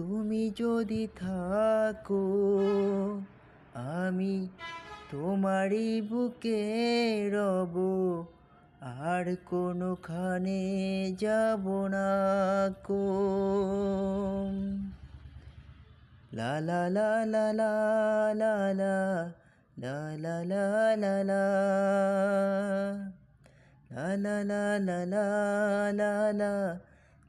তুমি যদি থাকো আমি তোমারই বুকে রব আর কোনোখানে যাব না কো লা লা লা লা লা লা লা লা লা লা লা লা লা লা লা লা লা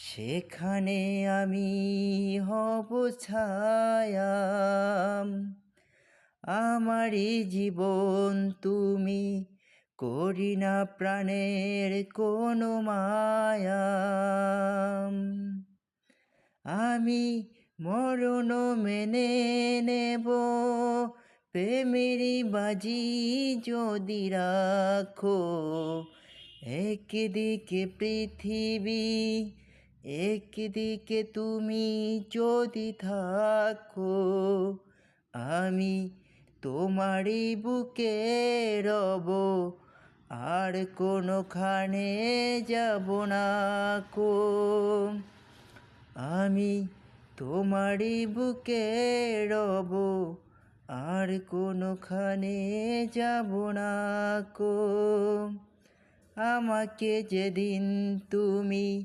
সেখানে আমি হব ছায়া আমারই জীবন তুমি করি না প্রাণের কোনো মায়া আমি মরণ মেনে নেব, প্রেমেরই বাজি যদি রাখো, একদিকে পৃথিবী একদিকে তুমি যদি থাকো, আমি তোমারই বুকে রব, আর কোনোখানে যাব না কো। আমি তোমারই বুকে রব, আর কোনোখানে যাব না কো। আমাকে যেদিন তুমি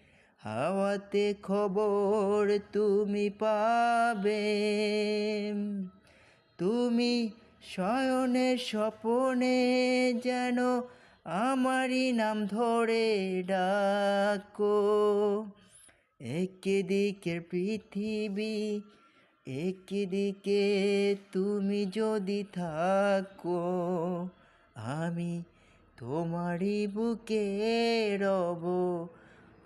হাওয়াতে খবর তুমি পাবে। তুমি শয়নে স্বপনে যেন আমারই নাম ধরে ডাকো। একদিকে পৃথিবী, একদিকে তুমি যদি থাকো, আমি তোমারই বুকে রব।